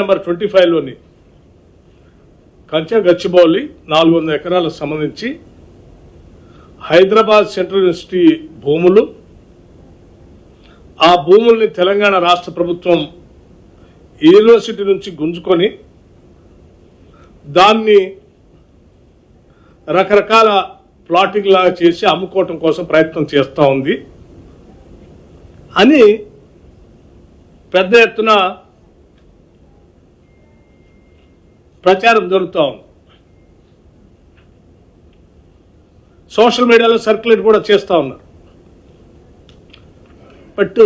Number twenty ఫైవ్లోని కంచె గచ్చిబౌలి నాలుగు వందల ఎకరాలకు సంబంధించి హైదరాబాద్ సెంట్రల్ యూనివర్సిటీ భూములు. ఆ భూముల్ని తెలంగాణ రాష్ట్ర ప్రభుత్వం యూనివర్సిటీ నుంచి గుంజుకొని దాన్ని రకరకాల ప్లాటింగ్ లాగా చేసి అమ్ముకోవటం కోసం ప్రయత్నం చేస్తూ ఉంది. అని పెద్ద ఎత్తున ప్రచారం జరుగుతూ ఉంది. సోషల్ మీడియాలో సర్క్యులేట్ కూడా చేస్తూ ఉన్నారు. బట్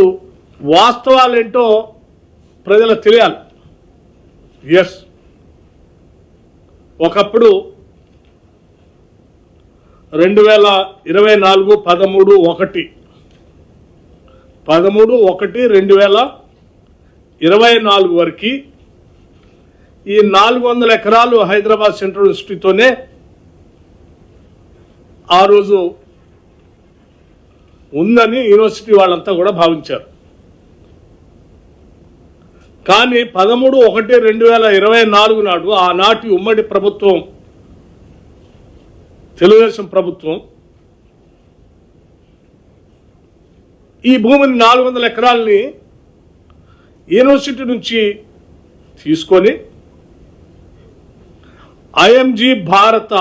వాస్తవాలు ఏంటో ప్రజలకు తెలియాలి. ఎస్ ఒకప్పుడు రెండు వేల ఇరవై నాలుగు పదమూడు ఒకటి. పదమూడు ఒకటి రెండు వేల ఇరవై నాలుగు వరకు ఈ నాలుగు వందల ఎకరాలు హైదరాబాద్ సెంట్రల్ యూనివర్సిటీతోనే ఆ రోజు ఉందని యూనివర్సిటీ వాళ్ళంతా కూడా భావించారు. కానీ పదమూడు ఒకటి రెండు వేల ఇరవై నాలుగు నాడు ఆనాటి ఉమ్మడి ప్రభుత్వం తెలుగుదేశం ప్రభుత్వం ఈ భూమిని నాలుగు వందల ఎకరాలని యూనివర్సిటీ నుంచి తీసుకొని ఐఎంజీ భారత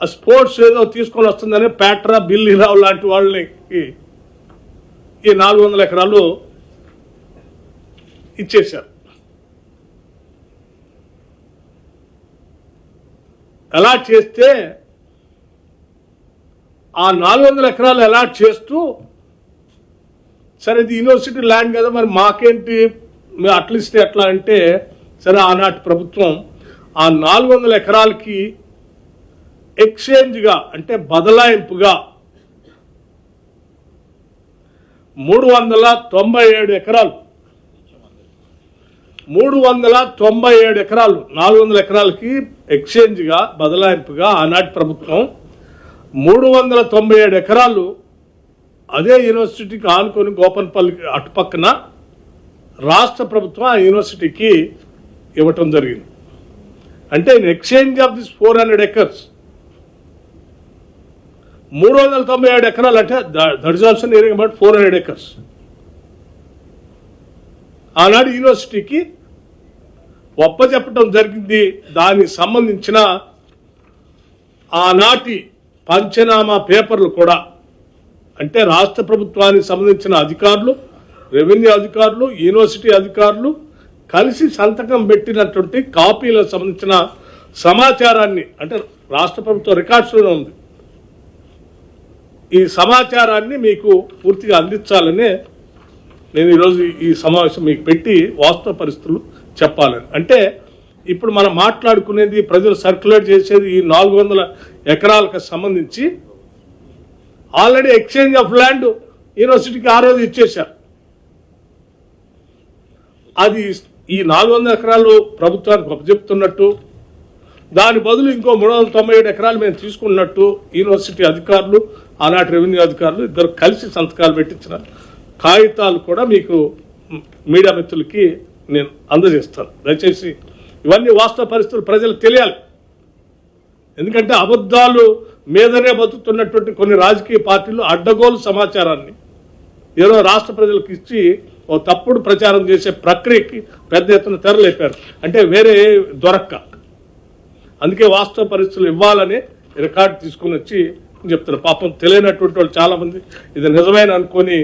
స్పోర్ట్స్ ఏదో తీసుకొని వస్తుందని ప్యాట్రా బిల్లీరావు లాంటి వాళ్ళని ఈ నాలుగు వందల ఎకరాలు ఇచ్చేశారు. ఎలా చేస్తే ఆ నాలుగు వందల ఎకరాలు అలాట్ చేస్తూ సరే ఇది యూనివర్సిటీ ల్యాండ్ కదా మరి మాకేంటి? అట్లీస్ట్ ఎట్లా అంటే సరే ఆనాటి ప్రభుత్వం ఆ నాలుగు వందల ఎకరాలకి ఎక్స్చేంజ్గా అంటే బదలాయింపుగా మూడు వందల తొంభై ఏడు ఎకరాలు మూడు వందల తొంభై ఏడు ఎకరాలు నాలుగు వందల ఎకరాలకి ఎక్స్చేంజ్గా బదలాయింపుగా ఆనాటి ప్రభుత్వం మూడు వందల తొంభై ఏడు ఎకరాలు అదే యూనివర్సిటీకి ఆనుకొని గోపన్పల్లికి అటుపక్కన రాష్ట్ర ప్రభుత్వం ఆ యూనివర్సిటీకి ఇవ్వటం జరిగింది. అంటే in exchange of this four hundred acres మూడు వందల తొంభై ఏడు ఎకరాలు అంటే that is also nearing about four hundred acres ఆనాడు యూనివర్సిటీకి ఒప్పచెప్పటం జరిగింది. దానికి సంబంధించిన ఆనాటి పంచనామా పేపర్లు కూడా అంటే రాష్ట్ర ప్రభుత్వానికి సంబంధించిన అధికారులు రెవెన్యూ అధికారులు యూనివర్సిటీ అధికారులు కలిసి సంతకం పెట్టినటువంటి కాపీలకు సంబంధించిన సమాచారాన్ని అంటే రాష్ట్ర ప్రభుత్వ రికార్డ్స్లోనే ఉంది. ఈ సమాచారాన్ని మీకు పూర్తిగా అందించాలనే నేను ఈరోజు ఈ సమావేశం మీకు పెట్టి వాస్తవ పరిస్థితులు చెప్పాలని అంటే ఇప్పుడు మనం మాట్లాడుకునేది ప్రజలు సర్క్యులేట్ చేసేది ఈ నాలుగు వందల ఎకరాలకు సంబంధించి ఆల్రెడీ ఎక్స్చేంజ్ ఆఫ్ ల్యాండ్ యూనివర్సిటీకి ఆ రోజు ఇచ్చేశారు. అది ఈ నాలుగు వందల ఎకరాలు ప్రభుత్వానికి అప్పచెప్తున్నట్టు దాని బదులు ఇంకో మూడు వందల తొంభై ఏడు ఎకరాలు మేము తీసుకున్నట్టు యూనివర్సిటీ అధికారులు ఆనాటి రెవెన్యూ అధికారులు ఇద్దరు కలిసి సంతకాలు పెట్టించిన కాగితాలు కూడా మీకు మీడియా మిత్రులకి నేను అందజేస్తాను. దయచేసి ఇవన్నీ వాస్తవ పరిస్థితులు ప్రజలకు తెలియాలి. ఎందుకంటే అబద్ధాలు మీదనే బతుకుతున్నటువంటి కొన్ని రాజకీయ పార్టీలు అడ్డగోలు సమాచారాన్ని ఏదో రాష్ట్ర ప్రజలకు ఇచ్చి ఓ తప్పుడు ప్రచారం చేసే ప్రక్రియకి పెద్ద ఎత్తున తెరలేపారు. అంటే వేరే దొరక్క. అందుకే వాస్తవ పరిస్థితులు ఇవ్వాలని రికార్డు తీసుకుని వచ్చి చెప్తున్నారు. పాపం తెలియనటువంటి వాళ్ళు చాలామంది. ఇది నిజమైన అనుకొని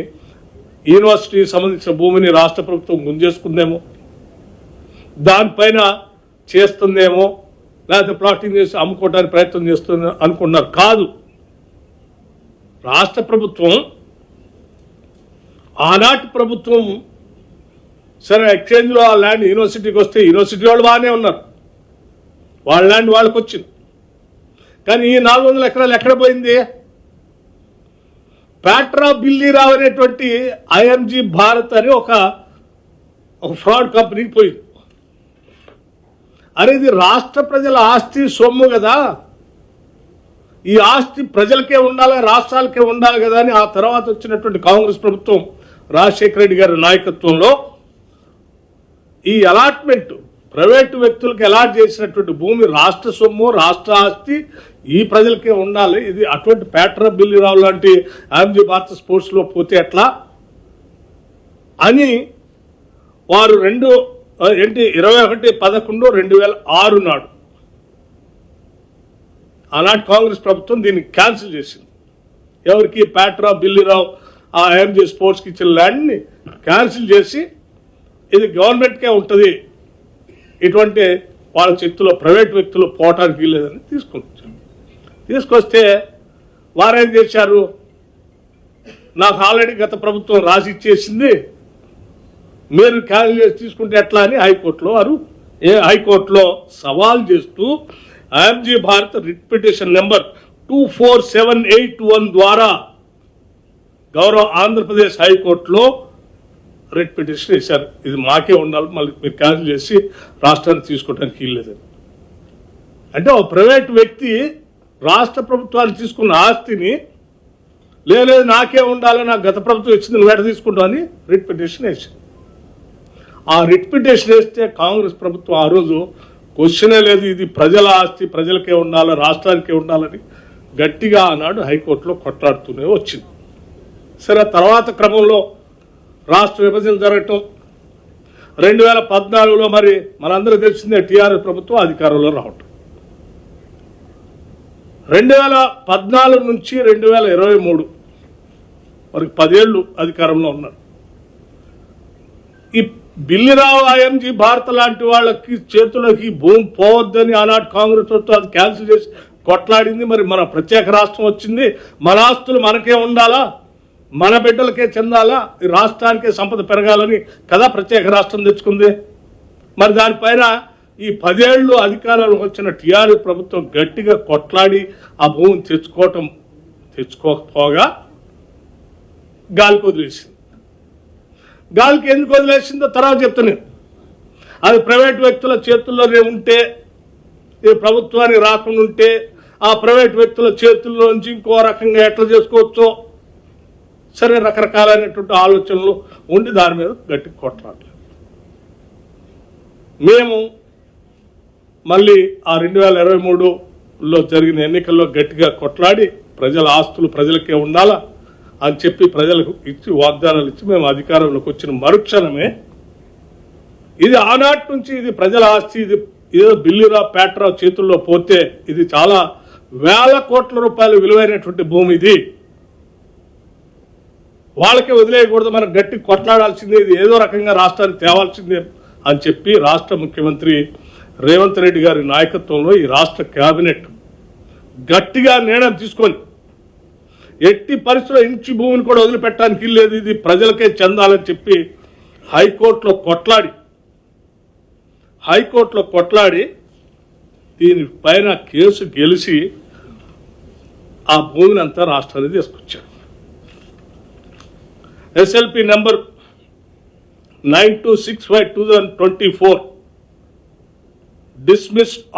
యూనివర్సిటీ సంబంధించిన భూమిని రాష్ట్ర ప్రభుత్వం గుంజేసుకుందేమో దానిపైన చేస్తుందేమో లేకపోతే ప్లాటింగ్ చేసి అమ్ముకోవడానికి ప్రయత్నం చేస్తుంది అనుకున్నారు కాదు. రాష్ట్ర ప్రభుత్వం ఆనాటి ప్రభుత్వం సరే ఎక్స్చేంజ్లో ఆ ల్యాండ్ యూనివర్సిటీకి వస్తే యూనివర్సిటీ వాళ్ళు బాగానే ఉన్నారు. వాళ్ళ ల్యాండ్ వాళ్ళకి వచ్చింది. కానీ ఈ నాలుగు వందల ఎకరాలు ఎక్కడ పోయింది? ప్యాట్రా బిల్లీరావు అనేటువంటి ఐఎంజీ భారత్ అని ఒక ఒక ఫ్రాడ్ కంపెనీకి పోయింది. అరే ఇది రాష్ట్ర ప్రజల ఆస్తి సొమ్ము కదా. ఈ ఆస్తి ప్రజలకే ఉండాలి రాష్ట్రాలకే ఉండాలి కదా అని ఆ తర్వాత వచ్చినటువంటి కాంగ్రెస్ ప్రభుత్వం రాజశేఖర రెడ్డి గారి నాయకత్వంలో ఈ అలాట్మెంట్ ప్రైవేటు వ్యక్తులకు అలాట్ చేసినటువంటి భూమి రాష్ట్ర సొమ్ము రాష్ట్ర ఆస్తి ఈ ప్రజలకే ఉండాలి. ఇది అటువంటి ప్యాటర్ బిల్లిరావు లాంటి ఆంజీ భారత స్పోర్ట్స్లో పోతే ఎట్లా? అని వారు రెండు ఏంటి ఇరవై ఒకటి పదకొండు రెండు వేల ఆరు నాడు ఆనాటి కాంగ్రెస్ ప్రభుత్వం దీన్ని క్యాన్సిల్ చేసింది. ఎవరికి? ప్యాట్రా బిల్లిరావు ఆ ఎంజీ స్పోర్ట్స్కి ఇచ్చిన ల్యాండ్ని క్యాన్సిల్ చేసి ఇది గవర్నమెంట్కే ఉంటుంది. ఇటువంటి వాళ్ళ చేతిలో ప్రైవేట్ వ్యక్తులు పోవటానికి లేదని తీసుకొచ్చారు తీసుకొస్తే వారేం చేశారు? నాకు ఆల్రెడీ గత ప్రభుత్వం రాసి ఇచ్చేసింది. మీరు క్యాన్సిల్ చేసి తీసుకుంటే ఎట్లా అని హైకోర్టులో వారు ఏ హైకోర్టులో సవాల్ చేస్తూ IMG Bharat writ petition number two four seven eight one ద్వారా గౌరవ ఆంధ్రప్రదేశ్ హైకోర్టులో రిట్ పిటిషన్ వేశారు ఇది మాకే ఉండాలి మళ్ళీ మీరు క్యాన్సిల్ చేసి రాష్ట్రాన్ని తీసుకోవడానికి వీల్లేదని అంటే ఒక ప్రైవేట్ వ్యక్తి రాష్ట్ర ప్రభుత్వాన్ని తీసుకున్న ఆస్తిని లేదు నాకే ఉండాలి నాకు గత ప్రభుత్వం ఇచ్చింది నువ్వు ఎట తీసుకుంటావు రిట్ పిటిషన్ వేసింది ఆ రిట్ పిటిషన్ వేస్తే కాంగ్రెస్ ప్రభుత్వం ఆ రోజు క్వశ్చనే లేదు ఇది ప్రజల ఆస్తి ప్రజలకే ఉండాలి రాష్ట్రానికే ఉండాలని గట్టిగా ఆనాడు హైకోర్టులో కొట్లాడుతూనే వచ్చింది. సరే తర్వాత క్రమంలో రాష్ట్ర విభజన జరగటం రెండు వేల పద్నాలుగులో మరి మనందరూ తెలిసిందే టీఆర్ఎస్ ప్రభుత్వం అధికారంలో రావటం. రెండు వేల పద్నాలుగు నుంచి రెండు వేల ఇరవై మూడు వరకు పదేళ్ళు అధికారంలో ఉన్నారు. ఈ బిల్లిరావు ఐఎంజీ భారత లాంటి వాళ్ళకి చేతులకి భూమి పోవద్దని ఆనాటి కాంగ్రెస్ ప్రభుత్వం అది క్యాన్సిల్ చేసి కొట్లాడింది. మరి మన ప్రత్యేక రాష్ట్రం వచ్చింది. మన ఆస్తులు మనకే ఉండాలా? మన బిడ్డలకే చెందాలా? ఈ రాష్ట్రానికే సంపద పెరగాలని కదా ప్రత్యేక రాష్ట్రం తెచ్చుకుంది? మరి దానిపైన ఈ పదేళ్ళు అధికారంలోకి వచ్చిన టీఆర్ఎస్ ప్రభుత్వం గట్టిగా కొట్లాడి ఆ భూమిని తెచ్చుకోవటం తెచ్చుకోకపోగా గాలికి వదిలేసింది. గాలికి ఎందుకు వదిలేసిందో తర్వాత చెప్తాను అది ప్రైవేట్ వ్యక్తుల చేతుల్లోనే ఉంటే ఈ ప్రభుత్వానికి రాకుండా ఉంటే ఆ ప్రైవేట్ వ్యక్తుల చేతుల్లో నుంచి ఇంకో రకంగా ఎట్లా చేసుకోవచ్చో సరే రకరకాలైనటువంటి ఆలోచనలు ఉండి దాని మీద గట్టి కొట్లాడలేదు మేము మళ్ళీ ఆ రెండు వేల ఇరవై మూడులో జరిగిన ఎన్నికల్లో గట్టిగా కొట్లాడి ప్రజల ఆస్తులు ప్రజలకే ఉండాలా అని చెప్పి ప్రజలకు ఇచ్చి వాగ్దానాలు ఇచ్చి మేము అధికారంలోకి వచ్చిన మరుక్షణమే ఇది ఆనాటి నుంచి ఇది ప్రజల ఆస్తి ఇది ఏదో బిల్లురా పేట్రా చేతుల్లో పోతే ఇది చాలా వేల కోట్ల రూపాయలు విలువైనటువంటి భూమి ఇది. వాళ్ళకే వదిలేయకూడదు మనం గట్టి కొట్లాడాల్సిందే ఇది ఏదో రకంగా రాష్ట్రాన్ని తేవాల్సిందే అని చెప్పి రాష్ట్ర ముఖ్యమంత్రి రేవంత్ రెడ్డి గారి నాయకత్వంలో ఈ రాష్ట్ర కేబినెట్ గట్టిగా నిర్ణయం తీసుకొని ఎట్టి పరిస్థితుల్లో ఇంచు భూమిని కూడా వదిలిపెట్టడానికి లేదు ఇది ప్రజలకే చెందాలని చెప్పి హైకోర్టులో కొట్లాడి హైకోర్టులో కొట్లాడి దీనిపైన కేసు గెలిచి ఆ భూమిని అంతా రాష్ట్రానికి తీసుకొచ్చారు. SLP number nine two six five two thousand twenty four dismissed